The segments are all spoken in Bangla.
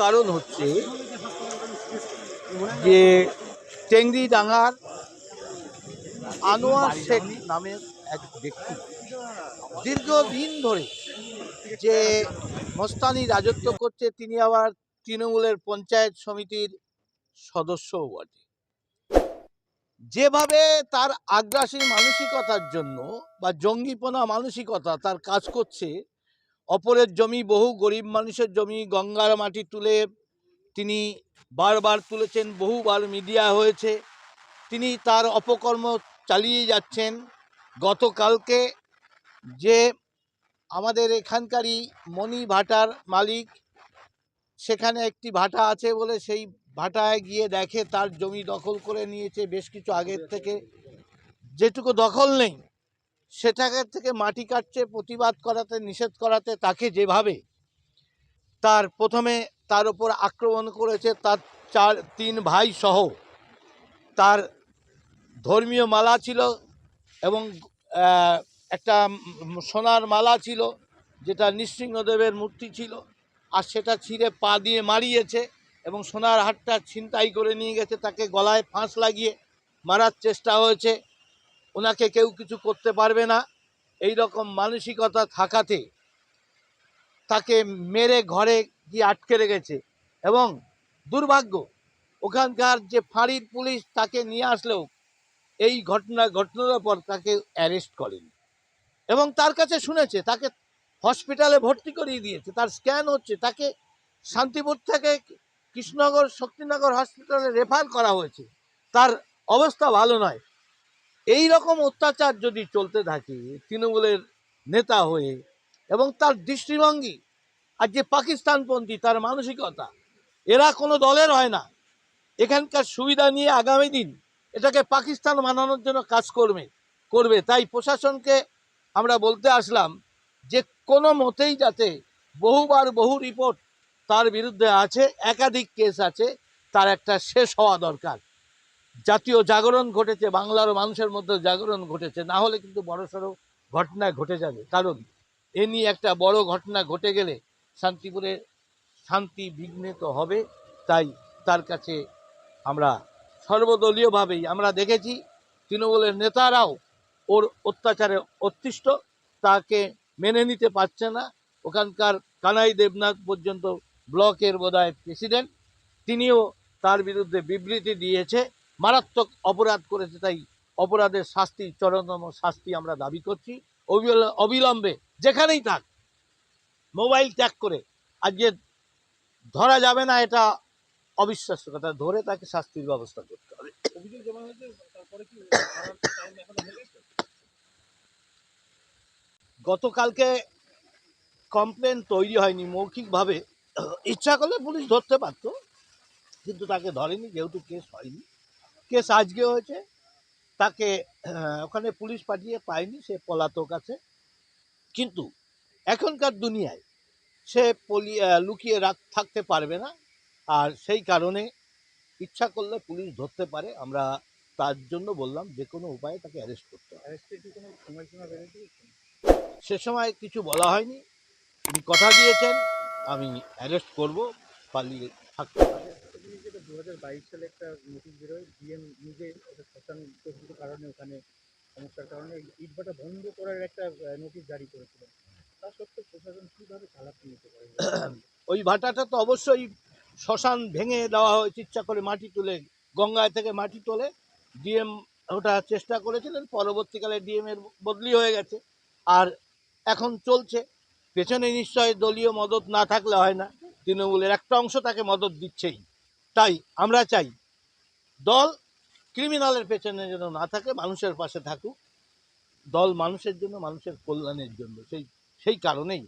কারণ হচ্ছে যে টেংরি ডাঙ্গার আনোয়ার শেখ নামের এক ব্যক্তি। দীর্ঘদিন ধরে যে মস্তানি রাজত্ব করছে, তিনি আবার তৃণমূলের পঞ্চায়েত সমিতির সদস্যও বটে। যেভাবে তার আগ্রাসী মানসিকতার জন্য বা জঙ্গিপনা মানসিকতা তার কাজ করছে অপরের জমি, বহু গরিব মানুষের জমি, গঙ্গার মাটি তুলে তিনি বারবার তুলেছেন, বহুবার মিডিয়া হয়েছে। তিনি তার অপকর্ম চালিয়ে যাচ্ছেন। গতকালকে যে আমাদের এখানকারই মণি ভাটার মালিক, সেখানে একটি ভাটা আছে বলে সেই ভাটায় গিয়ে দেখে তার জমি দখল করে নিয়েছে। বেশ কিছু আগের থেকে। যেটুকু দখল নেই সেটাকে থেকে মাটি কাটছে, প্রতিবাদ করাতে, নিষেধ করাতে, তাকে যেভাবে তার প্রথমে তার উপর আক্রমণ করেছে, তার চার, তিন ভাই সহ। তার ধর্মীয় মালা ছিল এবং একটা সোনার মালা ছিল, যেটা নৃসিংহদেবের মূর্তি ছিল, আর সেটা ছিঁড়ে পা দিয়ে মারিয়েছে এবং সোনার হাটটা ছিনতাই করে নিয়ে গেছে, তাকে গলায় ফাঁস লাগিয়ে মারার চেষ্টা হয়েছে। ওনাকে কেউ কিছু করতে পারবে না। এই রকম মানসিকতা থাকাতে তাকে মেরে ঘরে গিয়ে আটকে রেখেছে। এবং দুর্ভাগ্য, ওখানকার যে ফাঁড়ির পুলিশ তাকে নিয়ে আসলেও এই ঘটনা ঘটনার পর তাকে অ্যারেস্ট করেন। এবং তার কাছে শুনেছে, তাকে হসপিটালে ভর্তি করিয়ে দিয়েছে। তার স্ক্যান হচ্ছে, তাকে শান্তিপুর থেকে কৃষ্ণনগর শক্তিনগর হসপিটালে রেফার করা হয়েছে। তার অবস্থা ভালো নয়। এই রকম অত্যাচার যদি চলতে থাকে তৃণমূলের নেতা হয়ে এবং তার দৃষ্টিভঙ্গি আর যে পাকিস্তানপন্থী তার মানসিকতা, এরা কোনো দলের হয় না। এখানকার সুবিধা নিয়ে আগামী দিন এটাকে পাকিস্তান মানানোর জন্য কাজ করবে করবে। তাই প্রশাসনকে আমরা বলতে আসলাম যে কোনো মতেই যাতে বহুবার বহু রিপোর্ট তার বিরুদ্ধে আছে, একাধিক কেস আছে, তার একটা শেষ হওয়া দরকার। জাতীয় জাগরণ ঘটেছে, বাংলার মানুষের মধ্যে জাগরণ ঘটেছে, না হলে কিন্তু বড়সড় ঘটনা ঘটে যাবে। কারণ এ নিয়ে একটা বড় ঘটনা ঘটে গেলে শান্তিপুরে শান্তি বিঘ্নিত হবে, তাই তার কাছে আমরা সর্বদলীয়ভাবেই আমরা দেখেছি, তৃণমূলের নেতারাও ওর অত্যাচারে অতিষ্ঠ, তাকে মেনে নিতে পারছে না। ওখানকার কানাই দেবনাথ পর্যন্ত ব্লকের বোধহয় প্রেসিডেন্ট, তিনিও তার বিরুদ্ধে বিবৃতি দিয়েছে। মারাত্মক অপরাধ করেছে তাই অপরাধের শাস্তি চরমতম শাস্তি আমরা দাবি করছি। অবিল- অবিলম্বে যেখানেই থাক মোবাইল ত্যাগ করে আজকে ধরা যাবে না এটা অবিশ্বাস্য কথা ধরে তাকে শাস্তির ব্যবস্থা করতে হবে। গতকালকে কমপ্লেন তৈরি হয়নি মৌখিকভাবে। ইচ্ছা করলে পুলিশ ধরতে পারতো কিন্তু তাকে ধরেনি যেহেতু কেস হয়নি। কেস আজকে হয়েছে। তাকে ওখানে পুলিশ পাঠিয়ে পায়নি সে পলাতক আছে। কিন্তু এখনকার দুনিয়ায় সে পলি লুকিয়ে রাখ থাকতে পারবে না। আর সেই কারণে ইচ্ছা করলে পুলিশ ধরতে পারে। আমরা তার জন্য বললাম যে কোনো উপায়ে তাকে অ্যারেস্ট করতে হবে। সে সময় কিছু বলা হয়নি। তিনি কথা দিয়েছেন আমি অ্যারেস্ট করব পালিয়ে থাকতে পারে দু হাজার বাইশ সালে একটা নোটিশ বেরোয় ডিএম নিজে শ্মশান প্রভূত কারণে ওখানে সমস্যার কারণে ইটভাটা বন্ধ করার একটা নোটিশ জারি করেছিলেন তা সত্ত্বেও প্রশাসন কীভাবে চালাতে নিতে পারে? ওই ভাটাটা তো অবশ্যই শ্মশান ভেঙে দেওয়া হয়েছে, ইচ্ছা করে মাটি তুলে, গঙ্গায় থেকে মাটি তোলে ডিএম ওটা চেষ্টা করেছিলেন, পরবর্তীকালে ডিএম এর বদলি হয়ে গেছে, আর এখন চলছে। পেছনে নিশ্চয় দলীয় মদত না থাকলে হয় না, তৃণমূলের একটা অংশ তাকে মদত দিচ্ছেই। তাই আমরা চাই দল ক্রিমিনালের পেছনে যেন না থাকে মানুষের পাশে থাকুক। দল মানুষের জন্য মানুষের কল্যাণের জন্য। সেই সেই কারণেই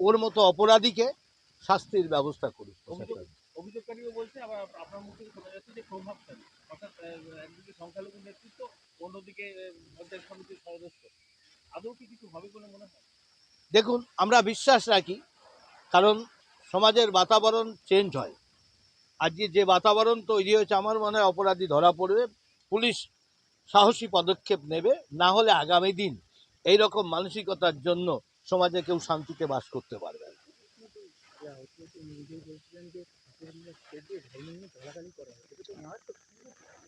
ওর মতো অপরাধীকে শাস্তির ব্যবস্থা করুক অভিযোগকারীও বলছে আবার আপনার মুখ থেকে শোনা যাচ্ছে যে প্রভাবশালী অর্থাৎ একদিকে সংখ্যালঘু নেতৃত্ব অন্যদিকে পঞ্চায়েত সমিতির সদস্য। আদৌ কি কিছু হবে বলে মনে হয়? দেখুন আমরা বিশ্বাস রাখি কারণ সমাজের বাতাবরণ চেঞ্জ হয়। আজকে যে বাতাবরণ তৈরি হয়েছে, আমার মনে হয় অপরাধী ধরা পড়বে। পুলিশ সাহসী পদক্ষেপ নেবে, না হলে আগামী দিন এই রকম মানসিকতার জন্য সমাজে কেউ শান্তিতে বাস করতে পারবে না।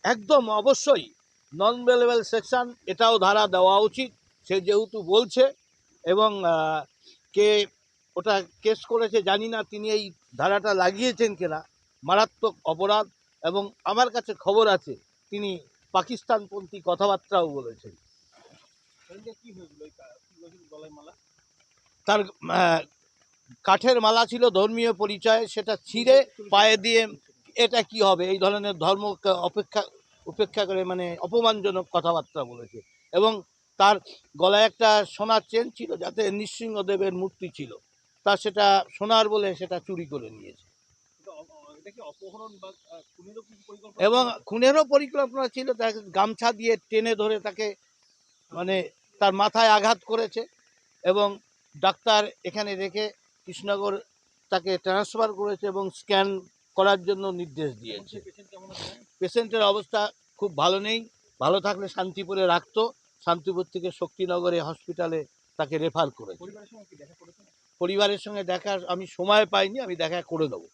একদম, অবশ্যই। নন ভেলেবল সেকশন এটাও ধারা দেওয়া উচিত। সে যেহেতু বলছে এবং কে ওটা কেস করেছে জানি না, তিনি এই ধারাটা লাগিয়েছেন কিনা। মারাত্মক অপরাধ এবং আমার কাছে খবর আছে তিনি পাকিস্তানপন্থী কথাবার্তাও বলেছেন। তার কাঠের মালা ছিল ধর্মীয় পরিচয় সেটা ছিঁড়ে পায়ে দিয়ে এটা কি হবে? এই ধরনের ধর্ম অপেক্ষা উপেক্ষা করে মানে অপমানজনক কথাবার্তা বলেছে। এবং তার গলায় একটা সোনার চেন ছিল যাতে নৃসিংহদেবের মূর্তি ছিল। তা সেটা সোনার বলে সেটা চুরি করে নিয়েছে। এবং খুনেরও পরিকল্পনা ছিল তাকে গামছা দিয়ে টেনে ধরে তাকে মানে তার মাথায় আঘাত করেছে এবং ডাক্তার এখানে রেখে কৃষ্ণনগর তাকে ট্রান্সফার করেছে এবং স্ক্যান করার জন্য নির্দেশ দিয়েছে? পেশেন্টের অবস্থা খুব ভালো নেই ভালো থাকলে শান্তিপুরে রাখতো শান্তিপুর থেকে শক্তিনগরে হসপিটালে তাকে রেফার করেছে। পরিবারের সঙ্গে দেখা পরিবারের সঙ্গে দেখার আমি সময় পাইনি আমি দেখা করে দেবো।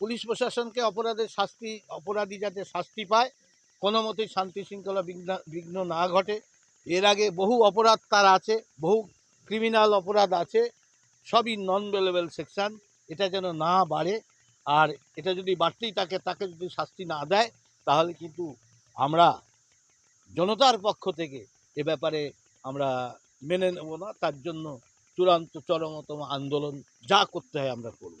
পুলিশ তাকে প্রশাসনকে অপরাধের শাস্তি, অপরাধী যাতে শাস্তি পায়, কোনো মতেই শান্তি শৃঙ্খলা বিঘ্ন বিঘ্ন না ঘটে। এর আগে বহু অপরাধ তার আছে, বহু ক্রিমিনাল অপরাধ আছে, সবই নন ভেলেবল সেকশন এটা যেন না বাড়ে। আর এটা যদি বাড়তেই থাকে, তাকে যদি শাস্তি না দেয়, তাহলে কিন্তু আমরা জনতার পক্ষ থেকে এ ব্যাপারে আমরা মেনে নেব না। তার জন্য চূড়ান্ত চরমতম আন্দোলন যা করতে হয় আমরা করব।